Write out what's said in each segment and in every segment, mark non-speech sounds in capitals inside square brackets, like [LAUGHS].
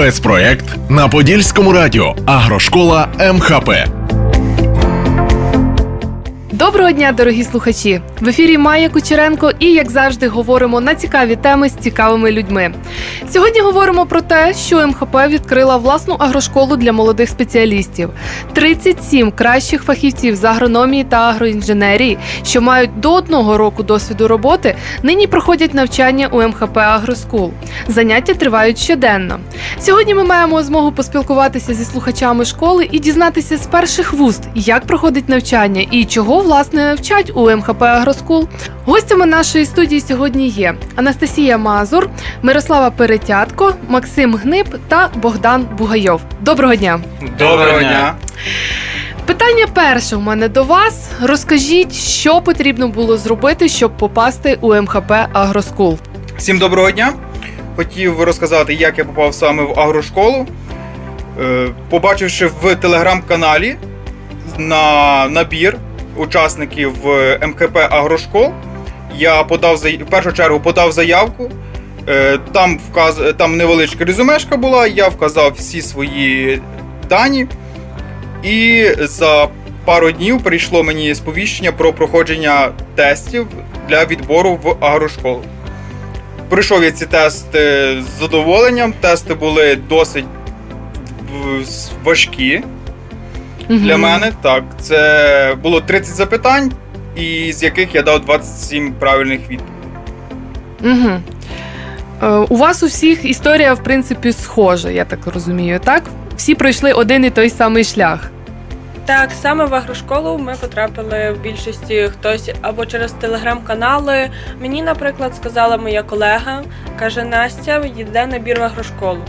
Спецпроєкт на Подільському радіо Агрошкола МХП. Доброго дня, дорогі слухачі! В ефірі Майя Кучеренко і, як завжди, говоримо на цікаві теми з цікавими людьми. Сьогодні говоримо про те, що МХП відкрила власну агрошколу для молодих спеціалістів. 37 кращих фахівців з агрономії та агроінженерії, що мають до одного року досвіду роботи, нині проходять навчання у МХП Агроскул. Заняття тривають щоденно. Сьогодні ми маємо змогу поспілкуватися зі слухачами школи і дізнатися з перших вуст, як проходить навчання і чого власне вчать у МХП Агроскул. Гостями нашої студії сьогодні є Анастасія Мазур, Мирослава Перетятко, Максим Гниб та Богдан Бугайов. Доброго дня! Доброго дня. Питання перше у мене до вас. Розкажіть, що потрібно було зробити, щоб попасти у МХП Агроскул. Всім доброго дня. Хотів розказати, як я попав саме в агрошколу. Е, Побачивши в телеграм-каналі на набір учасників е, МХП Агрошкол, я подав в першу чергу подав заявку. Е, Там вказ... там невеличка резюмешка була, я вказав всі свої дані. І за пару днів прийшло мені сповіщення про проходження тестів для відбору в агрошколу. Пройшов я ці тести з задоволенням. Тести були досить важкі для мене. Так, це було 30 запитань, і з яких я дав 27 правильних відповідей. Угу. Е, у вас у всіх історія, в принципі, схожа, я так розумію, так? Всі пройшли один і той самий шлях. Так, саме в агрошколу ми потрапили в більшості хтось або через телеграм-канали. Мені, наприклад, сказала моя колега, каже: Настя, йде набір в агрошколу.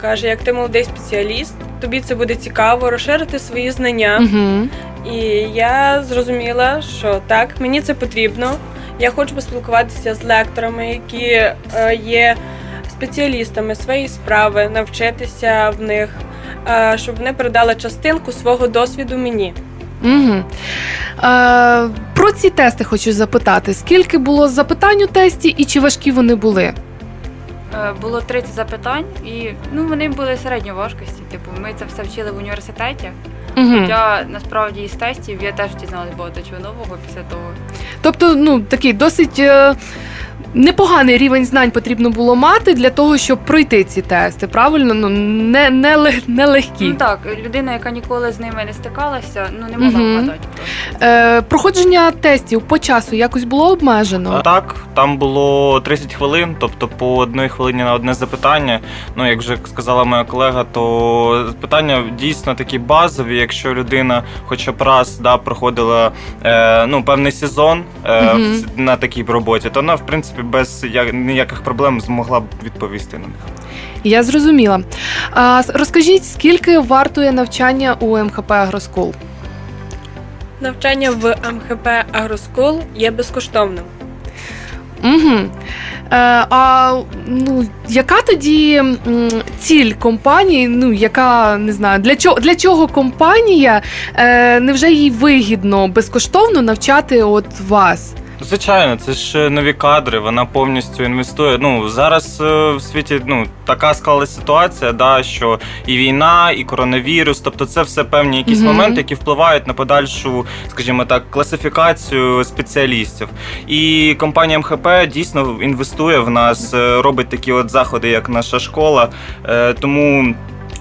Каже, як ти молодий спеціаліст, тобі це буде цікаво розширити свої знання. Угу. І я зрозуміла, що так, мені це потрібно. Я хочу поспілкуватися з лекторами, які е, є спеціалістами своєї справи, навчитися в них, е, щоб вони передали частинку свого досвіду мені. Угу. Е, про ці тести хочу запитати: скільки було запитань у тесті і чи важкі вони були? Е, Було 30 запитань, і ну вони були середньої важкості. Типу, ми це все вчили в університеті. Угу. Хоча насправді із тестів я теж дізналась багато чого нового після того. Тобто, ну такий досить е, непоганий рівень знань потрібно було мати для того, щоб пройти ці тести. Правильно? Ну не, не, лег- не легкі. Ну так, людина, яка ніколи з ними не стикалася, ну не могла Мгм. вгадати просто. Е, проходження тестів по часу якось було обмежено. Так, там було 30 хвилин, тобто по одній хвилині на одне запитання. Ну, як вже сказала моя колега, то питання дійсно такі базові. Якщо людина хоча б раз да, проходила е, ну, певний сезон е, Мгм. ц- на такій роботі, то вона, в принципі, без ніяких проблем змогла б відповісти на них. Я зрозуміла. А, розкажіть, скільки вартує навчання у МХП Агроскул? Навчання в МХП Агроскул є безкоштовним. Угу. А ну, яка тоді ціль компанії? Ну, яка не знаю, для чого для чого компанія? Е, невже їй вигідно безкоштовно навчати от вас? Звичайно, це ж е, нові кадри, вона повністю інвестує. Ну зараз е, в світі ну така склалася ситуація, да, що і війна, і коронавірус, тобто це все певні якісь Мгм. моменти, які впливають на подальшу, скажімо так, класифікацію спеціалістів. І компанія МХП дійсно інвестує в нас, е, робить такі от заходи, як наша школа. Е, Тому.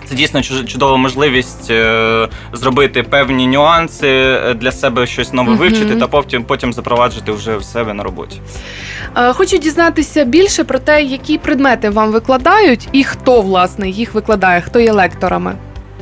Це дійсно чудова можливість е, зробити певні нюанси е, для себе щось нове вивчити, та потім потім запроваджувати вже в себе на роботі. Е, хочу дізнатися більше про те, які предмети вам викладають, і хто власне їх викладає, хто є лекторами.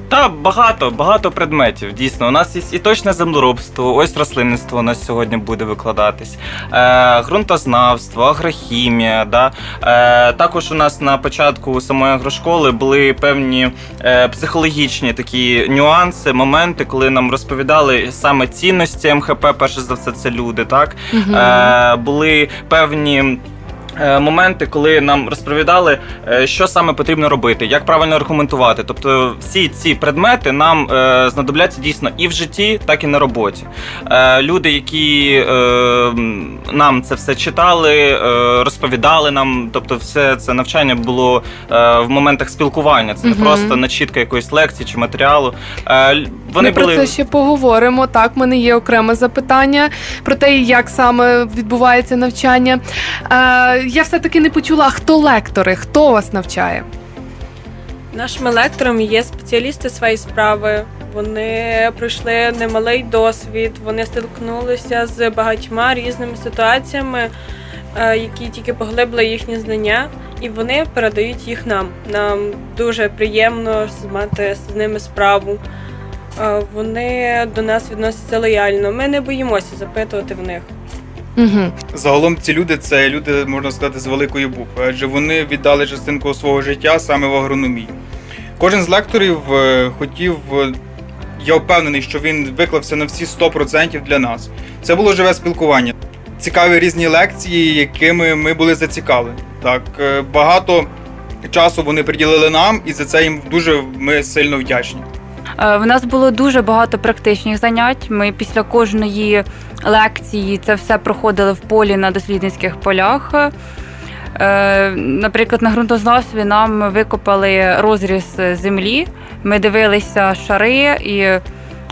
Та багато, багато предметів. Дійсно, у нас є і точне землеробство, ось рослинництво у нас сьогодні буде викладатись, е, ґрунтознавство, агрохімія. Да? Е, також у нас на початку самої агрошколи були певні е, психологічні такі нюанси, моменти, коли нам розповідали саме цінності МХП, перше за все, це люди. Так? Е, були певні моменти, коли нам розповідали, е, що саме потрібно робити, як правильно аргументувати. Тобто всі ці предмети нам е, знадобляться дійсно і в житті, так і на роботі. Е, Люди, які е, нам це все читали, е, розповідали нам, тобто все це навчання було е, в моментах спілкування. Це не просто начітка якоїсь лекції чи матеріалу. Е, Вони Ми про це ще поговоримо. Так, в мене є окреме запитання про те, як саме відбувається навчання. Я все-таки не почула, хто лектори, хто вас навчає. Нашими лекторами є спеціалісти своєї справи. Вони пройшли немалий досвід, вони стикнулися з багатьма різними ситуаціями, е, які тільки поглибили їхні знання, і вони передають їх нам. Нам дуже приємно мати з ними справу. Е, Вони до нас відносяться лояльно. Ми не боїмося запитувати в них. Угу. Загалом ці люди це люди, можна сказати, з великої букви, адже вони віддали частинку свого життя саме в агрономії. Кожен з лекторів е, хотів, е, я впевнений, що він виклався на всі 100% для нас. Це було живе спілкування. Цікаві різні лекції, якими ми були зацікавлені. Так, е, багато часу вони приділили нам, і за це їм дуже ми сильно вдячні. Е, В нас було дуже багато практичних занять. Ми після кожної лекції це все проходили в полі на дослідницьких полях. Е, Наприклад, на ґрунтознавстві нам викопали розріз землі. Ми дивилися шари і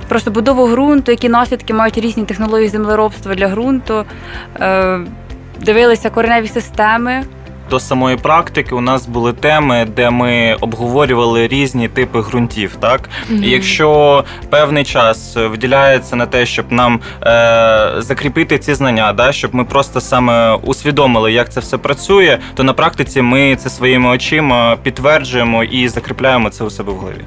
просто будову ґрунту, які наслідки мають різні технології землеробства для ґрунту. Е, Дивилися кореневі системи. До самої практики. У нас були теми, де ми обговорювали різні типи ґрунтів. Так І якщо певний час виділяється на те, щоб нам е, закріпити ці знання, да, щоб ми просто саме усвідомили, як це все працює, то на практиці ми це своїми очима підтверджуємо і закріпляємо це у себе в голові.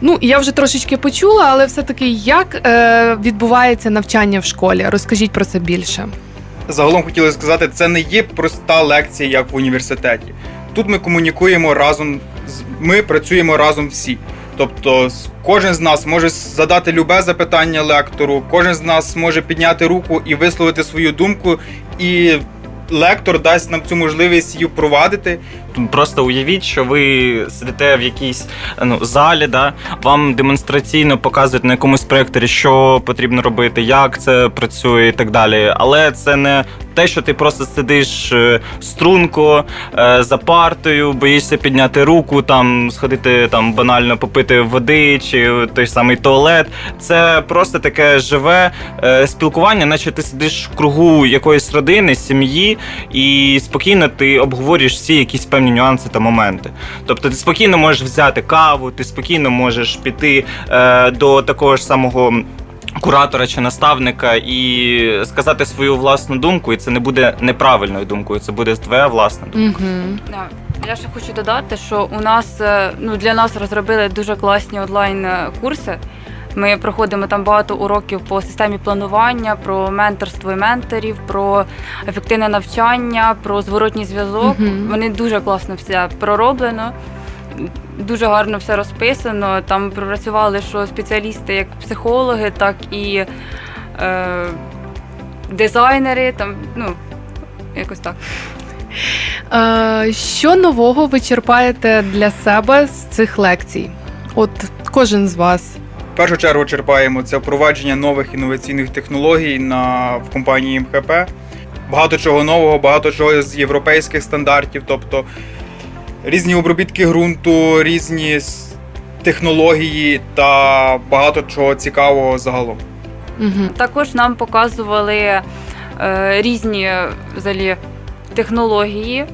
Ну, я вже трошечки почула, але все-таки як е, відбувається навчання в школі? Розкажіть про це більше. Загалом хотіли сказати, це не є проста лекція, як в університеті. Тут ми комунікуємо разом, ми працюємо разом всі. Тобто, кожен з нас може задати любе запитання лектору, кожен з нас може підняти руку і висловити свою думку, і лектор дасть нам цю можливість її впровадити. Просто уявіть, що ви сидите в якійсь ну, залі, да, вам демонстраційно показують на якомусь проєкторі, що потрібно робити, як це працює і так далі. Але це не те, що ти просто сидиш е, струнко е, за партою, боїшся підняти руку, там сходити там банально попити води чи той самий туалет. Це просто таке живе е, спілкування, наче ти сидиш в кругу якоїсь родини, сім'ї, і спокійно ти обговорюєш всі якісь певні нюанси та моменти. Тобто ти спокійно можеш взяти каву, ти спокійно можеш піти е, до такого ж самого. Куратора чи наставника і сказати свою власну думку, і це не буде неправильною думкою, це буде твоя власна думка. Угу. Да. Я ще хочу додати, що у нас е, ну для нас розробили дуже класні онлайн е, курси. Ми проходимо там багато уроків по системі планування, про менторство і менторів, про ефективне навчання, про зворотній зв'язок. Мгм. Вони дуже класно все пророблено. Дуже гарно все розписано. Там пропрацювали що спеціалісти як психологи, так і е, дизайнери. Там, ну, якось так. Е, що нового ви черпаєте для себе з цих лекцій? От кожен з вас. Першу чергу черпаємо це впровадження нових інноваційних технологій на, в компанії МХП. Багато чого нового, багато чого з європейських стандартів, тобто різні обробітки ґрунту, різні технології та багато чого цікавого загалом. Також нам показували е, різні взагалі технології,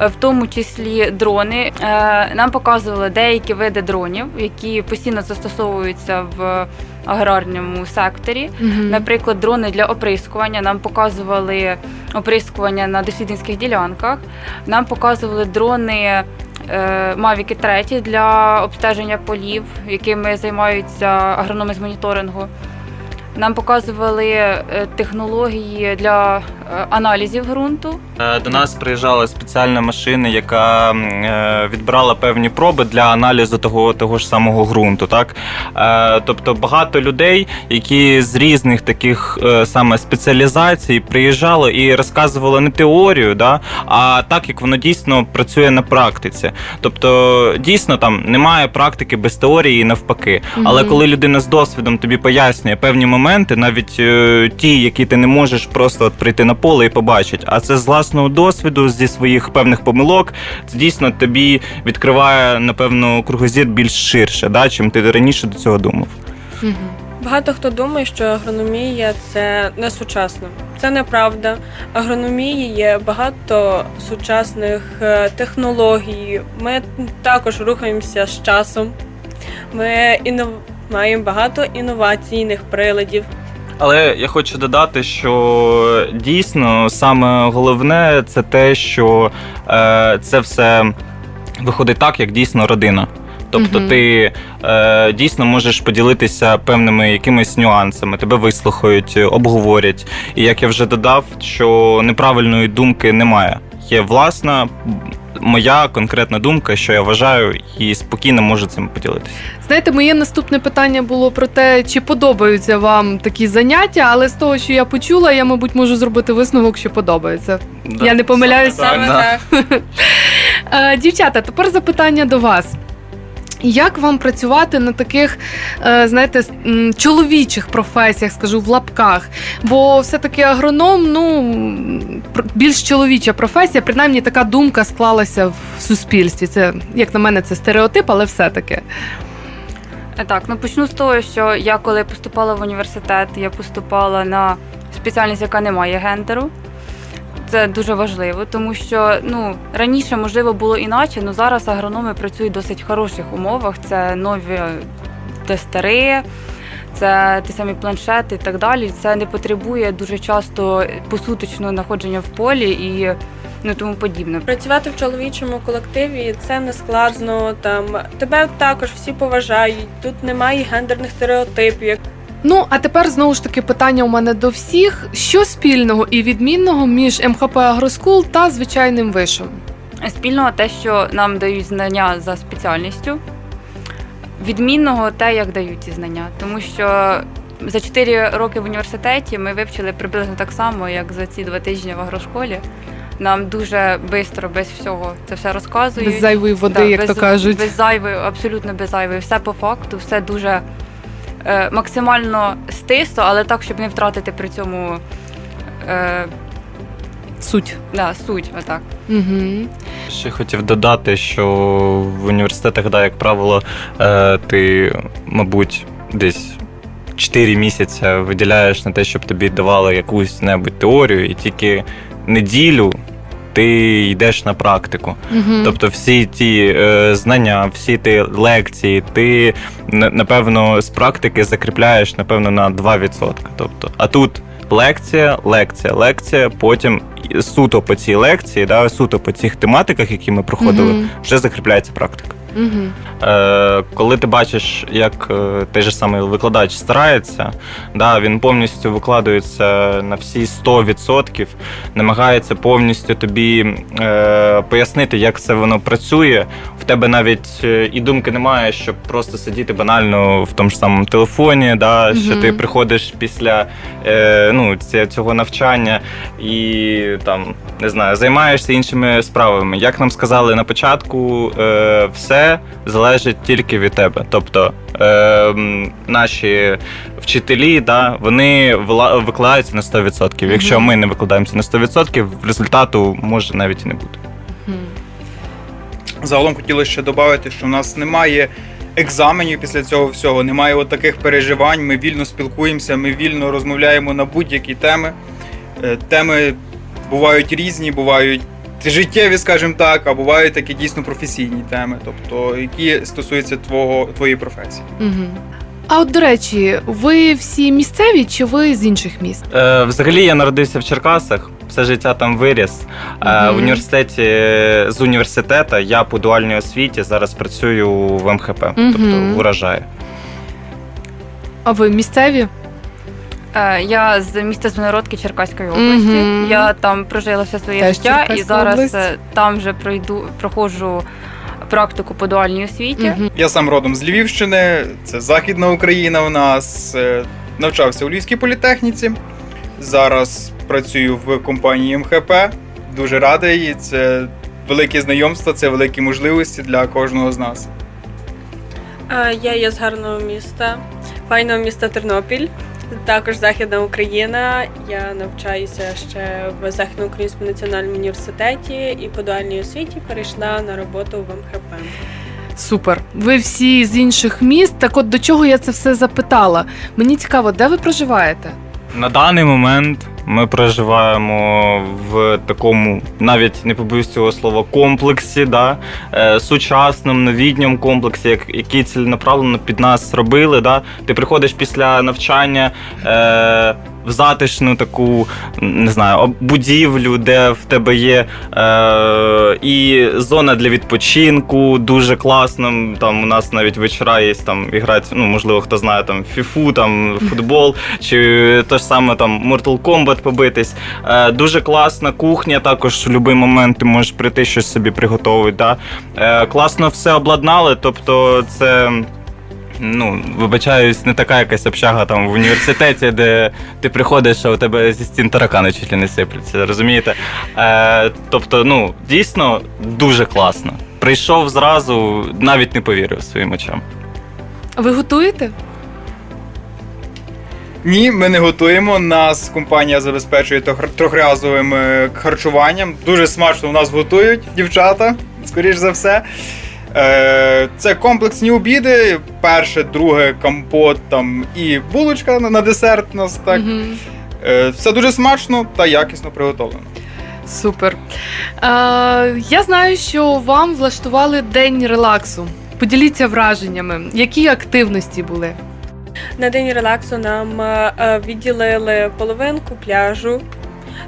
в тому числі дрони. Е, нам показували деякі види дронів, які постійно застосовуються в аграрному секторі. Наприклад, дрони для оприскування. Нам показували оприскування на дослідницьких ділянках. Нам показували дрони. Мавіки 3 для обстеження полів, якими займаються агрономи з моніторингу. Нам показували е, технології для е, аналізів ґрунту. Е, До нас приїжджала спеціальна машина, яка відбирала певні проби для аналізу того, того ж самого ґрунту. Так? Тобто багато людей, які з різних таких саме спеціалізацій приїжджали і розказували не теорію, да, а так, як воно дійсно працює на практиці. Тобто, дійсно там немає практики без теорії і навпаки. Але коли людина з досвідом тобі пояснює певні моменти, навіть е, ті, які ти не можеш просто от прийти на поле і побачити, а це з власного досвіду, зі своїх певних помилок, це дійсно тобі відкриває напевно кругозір більш ширше, да, чим ти раніше до цього думав. Багато хто думає, що агрономія це не сучасно. Це неправда. Агрономії є багато сучасних е, технологій. Ми також рухаємося з часом. Ми інов... маємо багато інноваційних приладів. Але я хочу додати, що дійсно саме головне це те, що е, це все виходить так, як дійсно родина. Тобто ти е, дійсно можеш поділитися певними якимись нюансами, тебе вислухають, обговорять. І як я вже додав, що неправильної думки немає. Є власна моя конкретна думка, що я вважаю, і спокійно можу цим поділитися. Знаєте, моє наступне питання було про те, чи подобаються вам такі заняття, але з того, що я почула, я, мабуть, можу зробити висновок, що подобається. Я не помиляюся. Саме Саме так, так. [LAUGHS] Е, Дівчата, тепер запитання до вас. Як вам працювати на таких, е, знаєте, чоловічих професіях, скажу в лапках? Бо все-таки агроном, ну більш чоловіча професія, принаймні така думка склалася в суспільстві. Це, як на мене, це стереотип, але все-таки. Е, Так, ну почну з того, що я коли поступала в університет, я поступала на спеціальність, яка не має гендеру. Це дуже важливо, тому що ну раніше можливо було іначе, але зараз агрономи працюють в досить хороших умовах. Це нові тестери, це ті самі планшети і так далі. Це не потребує дуже часто посуточного знаходження в полі і ну тому подібне. Працювати в чоловічому колективі це не складно. Там тебе також всі поважають. Тут немає гендерних стереотипів. Ну, а тепер знову ж таки питання у мене до всіх: що спільного і відмінного між МХП Агроскул та звичайним вишем? Спільного те, що нам дають знання за спеціальністю. Відмінного те, як дають ці знання. Тому що за 4 роки в університеті ми вивчили приблизно так само, як за ці два тижні в агрошколі. Нам дуже швидко, без всього це все розказують. Без зайвої води, Да, як без, то кажуть. Без зайвої, абсолютно без зайвої. Все по факту, все дуже максимально стисло, але так, щоб не втратити при цьому е, Суть. да, суть. Отак. Угу. Ще хотів додати, що в університетах, да, як правило, е, ти, мабуть, десь 4 місяці виділяєш на те, щоб тобі давали якусь небудь теорію, і тільки неділю ти йдеш на практику. Угу. Тобто всі ті е, знання, всі ті лекції, ти напевно з практики закріпляєш напевно на 2%. Тобто, а тут лекція, лекція, лекція, потім суто по цій лекції, да, суто по цих тематиках, які ми проходили, Мгм. вже закріпляється практика. Угу. Е, коли ти бачиш, як е, той же самий викладач старається, да, він повністю викладається на всі 100%, намагається повністю тобі е, пояснити, як це воно працює. В тебе навіть е, і думки немає, щоб просто сидіти банально в тому ж самому телефоні, да, що ти приходиш після е, ну, ці- цього навчання і там не знаю, займаєшся іншими справами. Як нам сказали на початку, е, все залежить тільки від тебе. Тобто е, наші вчителі, да, вони викладаються на 100%. Якщо ми не викладаємося на 100%, результату може навіть і не бути. Загалом хотілося ще додати, що в нас немає екзаменів після цього всього, немає от таких переживань. Ми вільно спілкуємося, ми вільно розмовляємо на будь-які теми. Е, Теми бувають різні, бувають життєві, скажімо так, а бувають такі дійсно професійні теми, тобто які стосуються твого, твоєї професії. Угу. А от до речі, ви всі місцеві чи ви з інших міст? Е, взагалі я народився в Черкасах, все життя там виріс. Е, Мгм. в університеті з університету я по дуальній освіті зараз працюю в МХП, тобто Мгм. в урожаї. А ви місцеві? Е, Я з міста Звенигородки Черкаської області. Мгм. Я там прожила все своє Теж життя і Черкаська зараз область. е, там вже пройду проходжу практику по дуальній освіті. Мгм. Я сам родом з Львівщини, це Західна Україна у нас. е, Навчався у Львівській політехніці. Зараз працюю в компанії МХП. Дуже радий. Це великі знайомства, це великі можливості для кожного з нас. Е, Я є з гарного міста, файного міста Тернопіль. Також Західна Україна. Я навчаюся ще в Західноукраїнському національному університеті і по дуальній освіті перейшла на роботу в МХП. Супер. Ви всі з інших міст. Так от до чого я це все запитала? Мені цікаво, де ви проживаєте? На даний момент ми проживаємо в такому, навіть не побоюсь цього слова, комплексі, да? е, сучасному, новітньому комплексі, як, який ціленаправлено під нас робили. Да? Ти приходиш після навчання е, в затишну таку, не знаю, будівлю, де в тебе є е, і зона для відпочинку, дуже класно. Там у нас навіть вечора є там іграти, ну можливо, хто знає там фіфу, там футбол, чи те ж саме там Mortal Kombat побитись. Е, дуже класна кухня, також в будь-який момент ти можеш прийти щось собі приготувати. Да? Е, класно все обладнали, тобто це. Ну, вибачаюсь, не така якась общага там в університеті, де ти приходиш, а у тебе зі стін таракани чуть ли не сипляться, розумієте? Е, тобто, ну, дійсно дуже класно. Прийшов зразу, навіть не повірив своїм очам. Ви готуєте? Ні, ми не готуємо. Нас компанія забезпечує тох- трьохразовим е, харчуванням. Дуже смачно у нас готують дівчата, скоріш за все. Е, Це комплексні обіди. Перше, друге, компот там і булочка на- десерт. у Нас так. Е, Все дуже смачно та якісно приготовлено. Супер. Е, я знаю, що вам влаштували день релаксу. Поділіться враженнями, які активності були. На день релаксу нам е, відділили половинку пляжу,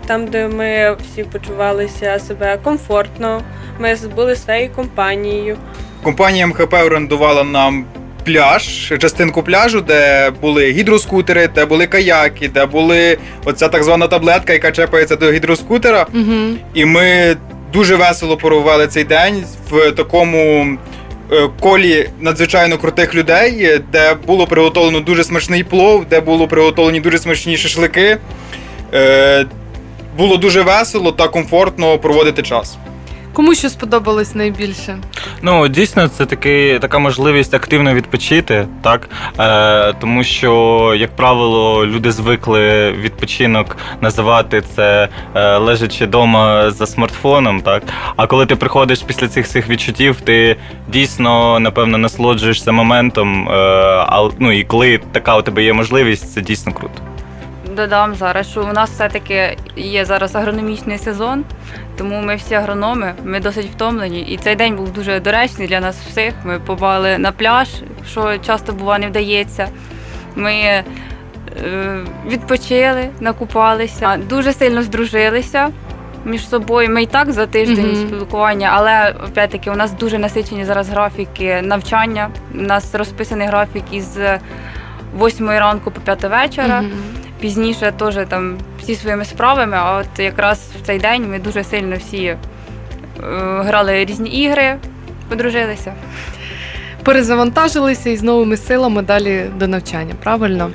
там, де ми всі почувалися себе комфортно. Ми були своєю компанією. Компанія МХП орендувала нам пляж, частинку пляжу, де були гідроскутери, де були каяки, де були оця так звана таблетка, яка чепається до гідроскутера. Угу. І ми дуже весело провели цей день в такому е, колі надзвичайно крутих людей, е, де було приготовлено дуже смачний плов, де було приготовлені дуже смачні шашлики. Було дуже весело та комфортно проводити час. Кому що сподобалось найбільше? Ну, дійсно, це такий, така можливість активно відпочити, так? Е, тому що, як правило, люди звикли відпочинок називати це е, лежачи вдома за смартфоном, так? А коли ти приходиш після цих всіх відчуттів, ти дійсно, напевно, насолоджуєшся моментом. Е, а, ну і коли така у тебе є можливість, це дійсно круто. Додам зараз, що у нас все-таки є зараз агрономічний сезон, тому ми всі агрономи, ми досить втомлені. І цей день був дуже доречний для нас всіх. Ми побали на пляж, що часто бува не вдається. Ми е, відпочили, накупалися, дуже сильно здружилися. Між собою ми і так за тиждень Мгм. спілкування, але опять-таки у нас дуже насичені зараз графіки навчання. У нас розписаний графік із 8 ранку по 5 вечора Мгм. Пізніше теж там всі своїми справами. А от якраз в цей день ми дуже сильно всі е, грали різні ігри, подружилися. Перезавантажилися і з новими силами далі до навчання, правильно?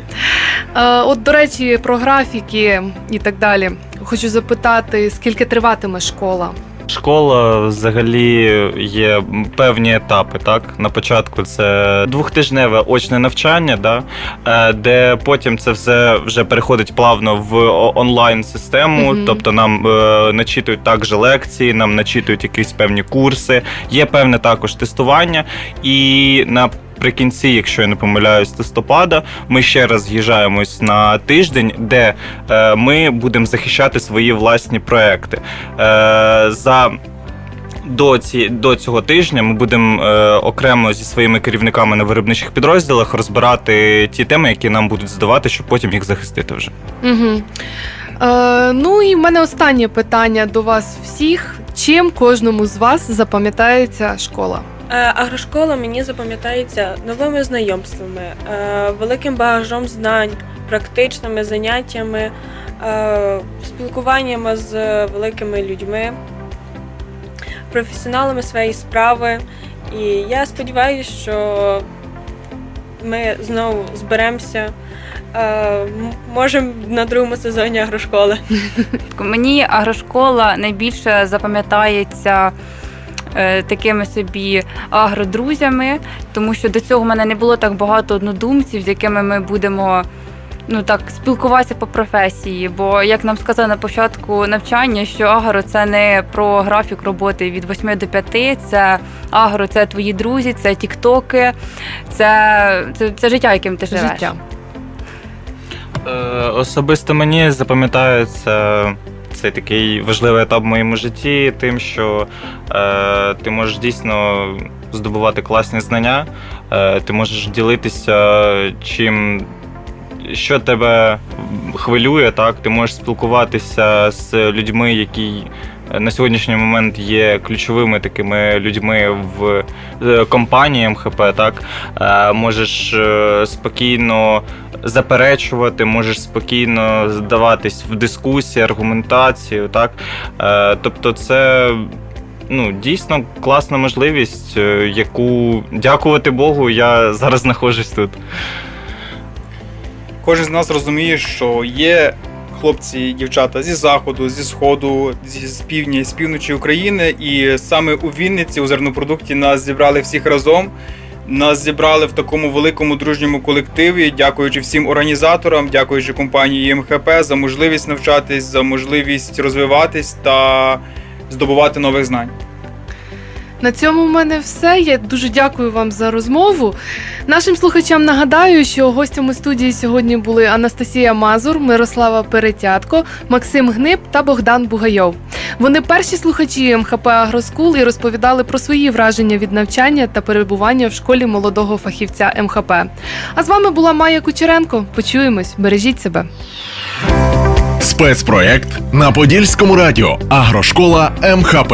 Е, от, до речі, про графіки і так далі. Хочу запитати, скільки триватиме школа? Школа взагалі є певні етапи. Так на початку це двохтижневе очне навчання, да, е, де потім це все вже переходить плавно в онлайн систему. Мгм. Тобто нам е, начитують також лекції, нам начитують якісь певні курси. Є певне також тестування, і на Наприкінці, якщо я не помиляюсь, листопада, ми ще раз з'їжджаємось на тиждень, де е, ми будемо захищати свої власні проекти. Е, за до, ці, до цього тижня ми будемо е, окремо зі своїми керівниками на виробничих підрозділах розбирати ті теми, які нам будуть здавати, щоб потім їх захистити вже. Угу. Е, ну і в мене останнє питання до вас всіх. Чим кожному з вас запам'ятається школа? Е, Агрошкола мені запам'ятається новими знайомствами, е, великим багажом знань, практичними заняттями, е, спілкуваннями з великими людьми, професіоналами своєї справи. І я сподіваюся, що ми знову зберемося. Можемо на другому сезоні агрошколи. [LAUGHS] Мені агрошкола найбільше запам'ятається такими собі агродрузями, тому що до цього в мене не було так багато однодумців, з якими ми будемо. Ну так, спілкуватися по професії, бо як нам сказали на початку навчання, що агро це не про графік роботи від 8 до 5, це агро, це твої друзі, це тіктоки, це, це, це життя, яким ти живеш. Життя. Е, Особисто мені запам'ятається цей такий важливий етап в моєму житті, тим, що е, ти можеш дійсно здобувати класні знання, е, ти можеш ділитися чим. Що тебе хвилює, так ти можеш спілкуватися з людьми, які на сьогоднішній момент є ключовими такими людьми в компанії МХП. Так Е, можеш е, спокійно заперечувати, можеш спокійно здаватись в дискусії, аргументацію. Так? Е, Тобто, це ну, дійсно класна можливість, яку, дякувати Богу, я зараз знаходжусь тут. Кожен з нас розуміє, що є хлопці і дівчата зі заходу, зі сходу, зі з півдня, з півночі України. І саме у Вінниці у зернопродукті нас зібрали всіх разом. Нас зібрали в такому великому дружньому колективі, дякуючи всім організаторам, дякуючи компанії МХП за можливість навчатись, за можливість розвиватись та здобувати нових знань. На цьому в мене все. Я дуже дякую вам за розмову. Нашим слухачам нагадаю, що гостями студії сьогодні були Анастасія Мазур, Мирослава Перетятко, Максим Гниб та Богдан Бугайов. Вони перші слухачі МХП Агроскул і розповідали про свої враження від навчання та перебування в школі молодого фахівця МХП. А з вами була Майя Кучеренко. Почуємось, бережіть себе. Спецпроект на Подільському радіо Агрошкола МХП.